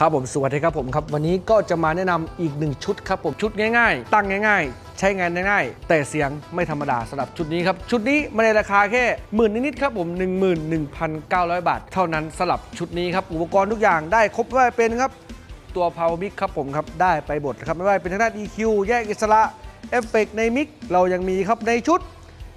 ครับผมสวัสดีครับผมครับ วันนี้ก็จะมาแนะนำอีกหนึ่งชุดครับผมชุดง่ายๆ ตั้งง่าย ๆ ใช้งานง่ายๆ แต่เสียงไม่ธรรมดาสำหรับชุดนี้ครับ ชุดนี้มาในราคาแค่หมื่นนิดๆครับผม 11,900 บาท เท่านั้นสำหรับชุดนี้ครับ อุปกรณ์ทุกอย่างได้ครบไม่ว่าเป็นครับ ตัว Power Mic ครับผมครับได้ไปบทครับไม่ว่าเป็นทางด้าน EQ แยกอิสระเอฟเฟกในมิกเรายังมีครับในชุด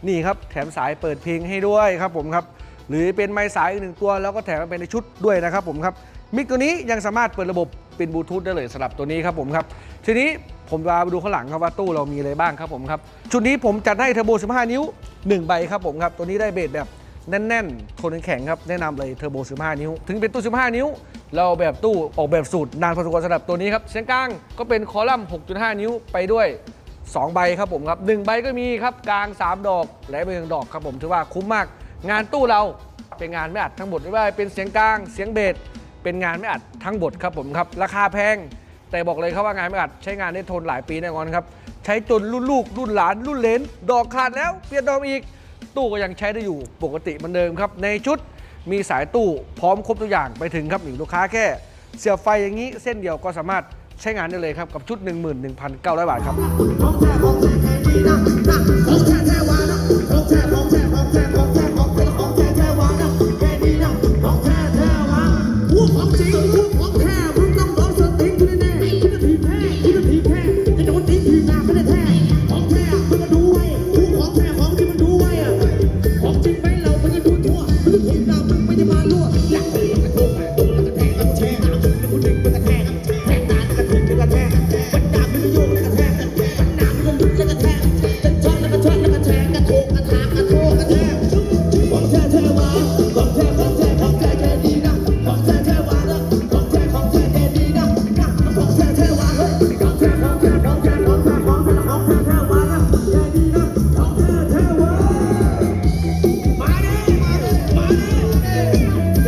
นี่ครับแถมสายเปิดเพลงให้ด้วยครับผมครับ หรือเป็นไม้สายอีกหนึ่งตัว แล้วก็แถมมาเป็นในชุดด้วยนะครับผมครับมิกตัวนี้ยังสามารถเปิดระบบเป็นบลูทูธได้เลยสำหรับตัวนี้ครับผมครับทีนี้ผมจะมาดูข้างหลังครับว่าตู้เรามีอะไรบ้างครับผมครับชุดนี้ผมจัดให้เทอร์โบ 15 นิ้ว 1 ใบครับผมครับตัวนี้ได้เบสแบบแน่นๆทนแข็งครับแนะนำเลยเทอร์โบ 15 นิ้ว ถึงเป็นตู้ 15 นิ้ว เราแบบตู้ออกแบบสูตรนานพอสมควรสำหรับตัวนี้ครับเสียงกลางก็เป็นคอลัมน์ 6.5 นิ้วไปด้วย 2 ใบครับผมครับ1ใบก็มีครับกลาง 3 ดอกและเป็นดอกครับผมถือว่าคุ้มมาก งานตู้เราเป็นงานไม่อัดทั้งหมดไม่ว่าเป็นเสียงกลางเสียงเบสเป็นงานไม่อัดทั้งหมดครับผมครับ ราคาแพง แต่บอกเลยครับว่างานไม่อัดใช้งานได้ทนหลายปีแน่นอนครับ ใช้จนรุ่นลูกรุ่นหลานรุ่นเลนดอกขาดแล้วเปลี่ยนดอกอีก ตู้ก็ยังใช้ได้อยู่ปกติเหมือนเดิมครับในชุดมีสายตู้พร้อมครบทุกอย่างไปถึงครับหนึ่งลูกค้าแค่ เสียบไฟอย่างนี้เส้นเดียวก็สามารถใช้งานได้เลยครับกับชุด 11,900 บาทครับ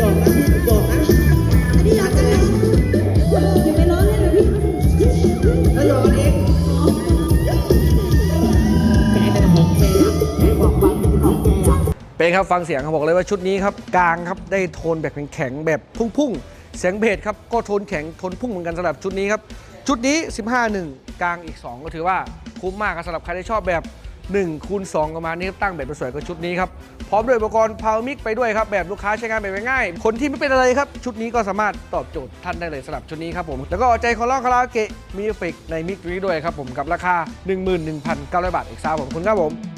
อกนะบอกนะอันนี้อยากจะเล่นอย่าไปล้อเล่นนะพี่แล้วรอเองแกเป็นของแท้บอกว่าเป็นของแท้เป็นครับฟังเสียงครับบอกเลยว่าชุดนี้ครับกลางครับได้โทนแบบแข็งๆแบบพุ่งๆเสียงเบสครับก็โทนแข็งโทนพุ่งเหมือนกันสำหรับชุดนี้ครับชุดนี้ 15 1 กลางอีก 2 ก็ถือว่าคุ้มมากครับสำหรับใครที่ชอบแบบ 1คูณ2ประมาณนี้ครับตั้งแบบสวยกับชุดนี้ครับ พร้อมด้วยอุปกรณ์พาวมิกไปด้วยครับ แบบลูกค้าใช้งานแบบง่าย คนที่ไม่เป็นอะไรครับ ชุดนี้ก็สามารถตอบโจทย์ท่านได้เลยสำหรับชุดนี้ครับผม แล้วก็ใจคอร้องคาราโอเกะมีเอฟเฟกในมิกนี้ด้วยครับผมกับราคา 11,900 บาทเอกซาวผมคุณครับผม